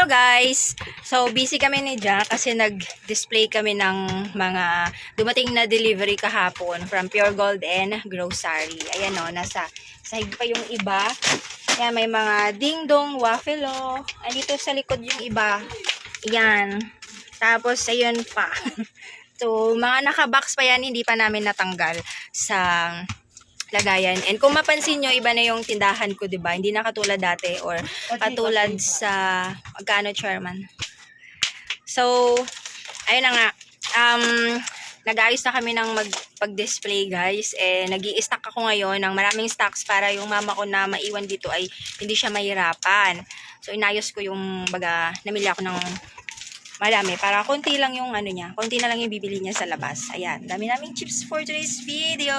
Hello guys! So busy kami ni Jack kasi nag-display kami ng mga dumating na delivery kahapon from Pure Gold and Grocery. Ayan o, nasa sahig pa yung iba. Ayan, may mga ding-dong, waffle o. Andito sa likod yung iba. Ayan. Tapos, ayun pa. so, mga nakabox pa yan, hindi pa namin natanggal sa lagayan. And kung mapansin nyo, iba na yung tindahan ko, di ba? Hindi na katulad dati or katulad sa magkano chairman. So, ayun na nga. Um, nag-ayos na kami ng mag-display guys. Eh, nag stock ako ngayon ng maraming stocks para yung mama ko na maiwan dito ay hindi siya mahirapan. So, inayos ko yung baga, namili ako ng marami para konti lang yung ano niya, konti na lang yung bibili niya sa labas. Ayan, dami naming chips for today's video.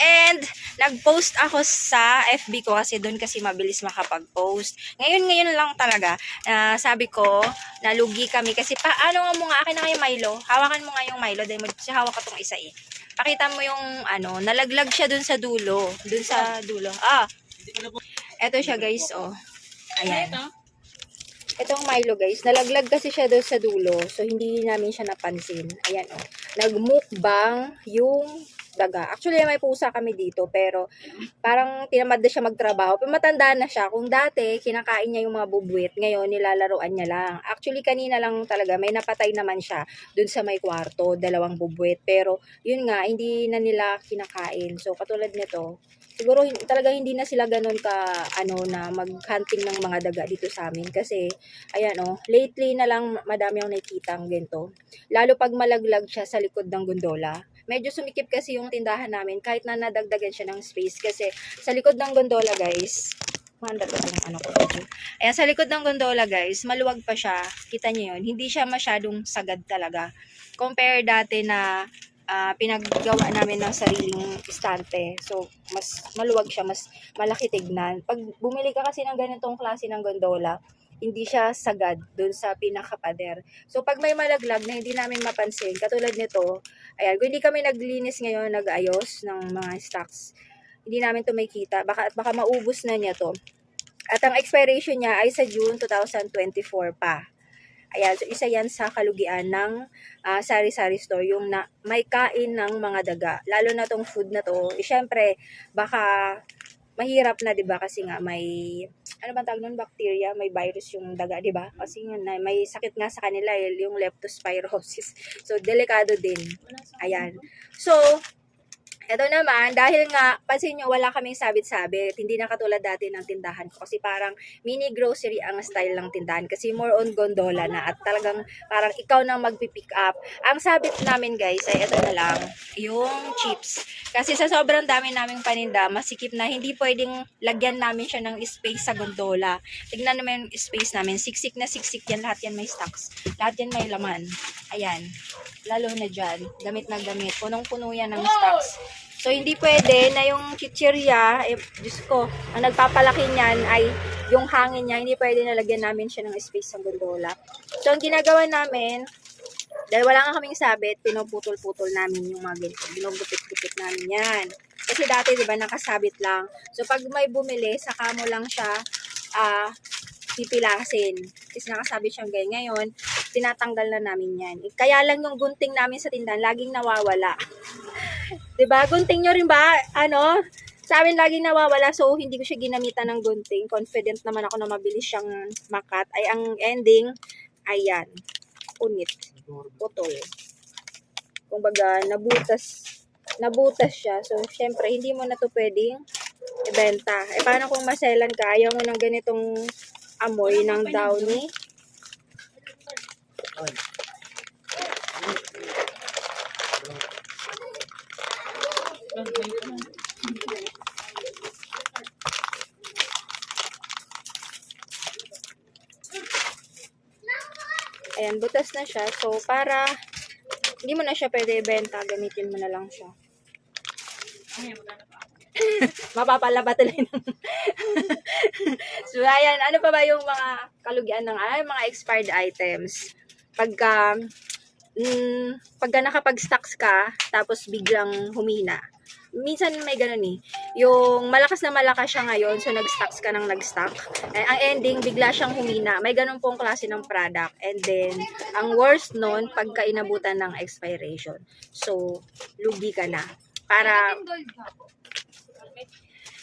And nag-post ako sa FB ko kasi doon kasi mabilis makapag-post. Ngayon, ngayon lang talaga, ah, sabi ko, nalugi kami kasi paano nga mo nga, akin na yung Milo. Hawakan mo nga yung Milo dahil mag hawak ka tong isa eh. Pakita mo yung ano, nalaglag siya doon sa dulo. Doon sa dulo. Ah, eto siya guys, oh. Ayan. Itong Milo guys, nalaglag kasi siya doon sa dulo. So, hindi namin siya napansin. Ayan o. Oh. Nagmukbang yung daga. Actually, may pusa kami dito. Pero, parang tinamad na siya magtrabaho. Pero matanda na siya. Kung dati, kinakain niya yung mga bubwit. Ngayon, nilalaroan niya lang. Actually, kanina lang talaga, may napatay naman siya doon sa may kwarto. Dalawang bubwit. Pero, yun nga, hindi na nila kinakain. So, katulad nito, siguro talaga hindi na sila ganun ka ano na mag-hunting ng mga daga dito sa amin kasi ayan oh lately na lang madami akong nakikita ang ganito lalo pag malaglag siya sa likod ng gondola medyo sumikip kasi yung tindahan namin kahit na nadagdagan siya ng space kasi sa likod ng gondola guys Manda to yung ano ko. Ayan, sa likod ng gondola guys, maluwag pa siya. Kita niyo yun. Hindi siya masyadong sagad talaga. Compare dati na ah, pinaggawa namin ng sariling istante. So, mas maluwag siya, mas malaki tignan. Pag bumili ka kasi ng ganitong klase ng gondola, hindi siya sagad dun sa pinakapader. So, pag may malaglag na hindi namin mapansin, katulad nito, ayan, kung hindi kami naglinis ngayon, nag-ayos ng mga stocks, hindi namin to makita. Baka, baka maubos na niya to. At ang expiration niya ay sa June 2024 pa. Ayan, so isa yan sa kalugian ng ah, sari-sari store, yung na, may kain ng mga daga. Lalo na tong food na to, eh, syempre, baka mahirap na, 'di ba? Kasi nga may ano bang tawag nun, bacteria, may virus yung daga, 'di ba? Kasi na- may sakit nga sa kanila eh, yung leptospirosis. So delikado din. Ayan. So, eto naman, dahil nga, pansin nyo, wala kaming sabit-sabit. Hindi na katulad dati ng tindahan ko. Kasi parang mini grocery ang style ng tindahan. Kasi more on gondola na. At talagang parang ikaw nang magpipick up. Ang sabit namin guys, ay ito na lang. Yung chips. Kasi sa sobrang dami naming paninda, masikip na hindi pwedeng lagyan namin siya ng space sa gondola. Tignan naman yung space namin. Siksik na siksik yan. Lahat yan may stocks. Lahat yan may laman. Ayan. Lalo na dyan. Gamit na gamit. Punong-puno yan ng stocks. So, hindi pwede na yung chichirya, eh, Diyos ko, ang nagpapalaki niyan ay yung hangin niya, hindi pwede na lagyan namin siya ng space sa gondola. So, ang ginagawa namin, dahil wala nga kaming sabit, pinuputol-putol namin yung mga ganito. Ginugupit-gupit namin yan. Kasi dati, di ba, nakasabit lang. So, pag may bumili, saka mo lang siya ah pipilasin. Kasi nakasabit siyang ganyan. Ngayon, tinatanggal na namin yan. Kaya lang yung gunting namin sa tindahan, laging nawawala. 'Di ba? Gunting nyo rin ba? Ano? Sa amin laging nawawala so hindi ko siya ginamitan ng gunting. Confident naman ako na mabilis siyang makat. Ay ang ending, ayan. Unit. Putol. Kumbaga, nabutas nabutas siya. So, syempre, hindi mo na to pwedeng ibenta. Eh, paano kung maselan ka? Ayaw mo ng ganitong amoy ng downy? Ayan, butas na siya. So, para hindi mo na siya pwede ibenta, gamitin mo na lang siya. Mapapalaba tuloy ng... so, ayan. Ano pa ba yung mga kalugian ng ay, mga expired items? Pagka mm, pagka nakapag-stocks ka, tapos biglang humina, minsan may ganun eh. Yung malakas na malakas siya ngayon, so nag-stocks ka ng nag-stock. Eh, ang ending, bigla siyang humina. May ganun pong klase ng product. And then, ang worst nun, pagka inabutan ng expiration. So, lugi ka na. Para,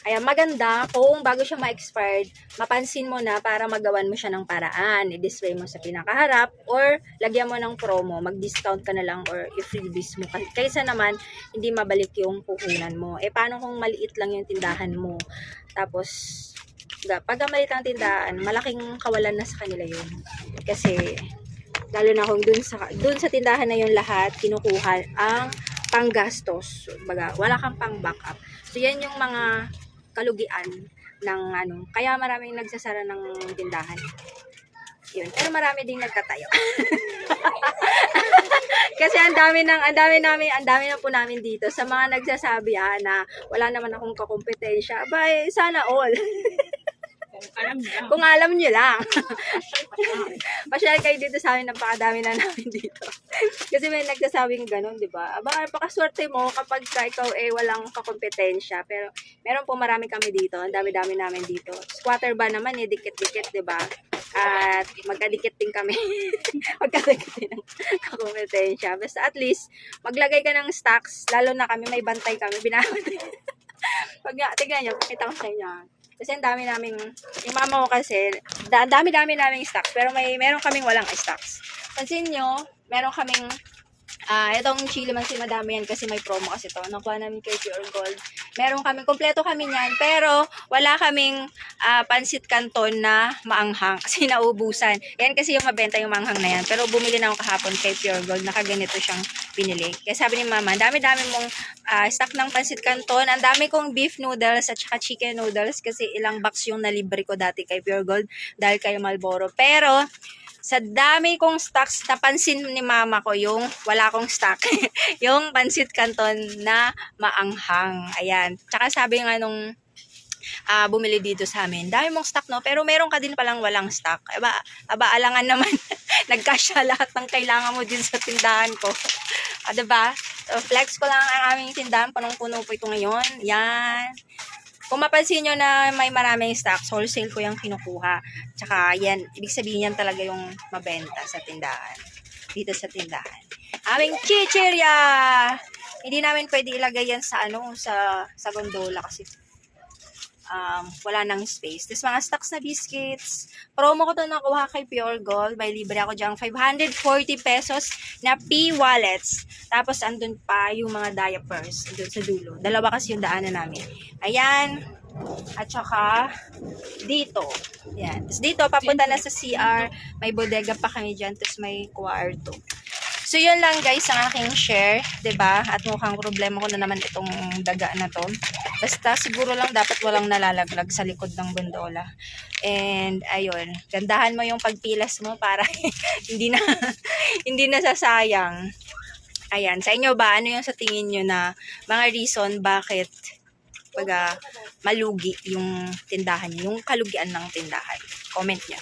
Ayan, maganda kung bago siya ma-expired, mapansin mo na para magawan mo siya ng paraan. I-display mo sa pinakaharap or lagyan mo ng promo, mag-discount ka na lang or i-freebies mo. Kay- Kaysa naman, hindi mabalik yung puhunan mo. Eh, paano kung maliit lang yung tindahan mo? Tapos, pag maliit ang tindahan, malaking kawalan na sa kanila yun. Kasi, lalo na kung dun sa, dun sa tindahan na yun lahat, kinukuha ang panggastos. Baga, wala kang pang backup. So, yan yung mga kalugian ng ano. Kaya maraming nagsasara ng tindahan. Yun. Pero marami ding nagkatayo. Kasi ang dami ng ang dami namin, ang dami na po namin dito sa mga nagsasabi ah, na wala naman akong kakompetensya. Abay, sana all. Alam niya. Kung alam nyo lang. Pasyal kayo dito sa amin, napakadami na namin dito. Kasi may nagsasabing ganun, di ba? Aba, napakaswerte mo kapag ka ikaw eh walang kakompetensya. Pero meron po marami kami dito. Ang dami-dami namin dito. Squatter ba naman eh, dikit-dikit, di ba? At magkadikit din kami. magkadikit din ng kakompetensya. Basta at least, maglagay ka ng stocks. Lalo na kami, may bantay kami. Binabantay. Pag tignan nyo, pakita ko sa inyo. Kasi ang dami naming, yung mama ko kasi, da- dami-dami naming stocks, pero may, meron kaming walang stocks. Pansin nyo, meron kaming, ah itong chili man si madami yan kasi may promo kasi to. Nakuha namin kay Pure Gold. Meron kami, kompleto kami niyan, pero wala kaming ah, pansit canton na maanghang kasi naubusan. Yan kasi yung mabenta yung maanghang na yan. Pero bumili na ako kahapon kay Pure Gold, nakaganito siyang pinili. Kaya sabi ni mama, dami-dami mong ah, stock ng pansit canton. Ang dami kong beef noodles at chicken noodles kasi ilang box yung nalibre ko dati kay Pure Gold dahil kay Malboro. Pero, sa dami kong stocks, napansin ni mama ko yung wala kong stock. yung pansit canton na maanghang. Ayan. Tsaka sabi nga nung ah, bumili dito sa amin, dami mong stock no, pero meron ka din palang walang stock. Aba, aba alangan naman, nagkasya lahat ng kailangan mo din sa tindahan ko. Ah, diba? So, flex ko lang ang aming tindahan, punong-puno po ito ngayon. Yan. Kung mapansin nyo na may maraming stocks, wholesale ko yung kinukuha. Tsaka yan, ibig sabihin yan talaga yung mabenta sa tindahan. Dito sa tindahan. Aming chichirya! Hindi namin pwede ilagay yan sa ano, sa, sa gondola kasi um, wala nang space. Tapos mga stocks na biscuits. Promo ko to nakuha kay Pure Gold. May libre ako dyan. 540 pesos na P-wallets. Tapos andun pa yung mga diapers. Doon sa dulo. Dalawa kasi yung daanan namin. Ayan. At saka dito. Yan. Tapos dito, papunta na sa CR. May bodega pa kami dyan. Tapos may kwarto. So, yun lang guys ang aking share, ba At mukhang problema ko na naman itong daga na to. Basta siguro lang dapat walang nalalaglag sa likod ng gondola. And ayun, gandahan mo yung pagpilas mo para hindi na hindi na sasayang. Ayan, sa inyo ba ano yung sa tingin nyo na mga reason bakit pag malugi yung tindahan nyo, yung kalugian ng tindahan? Comment nyo.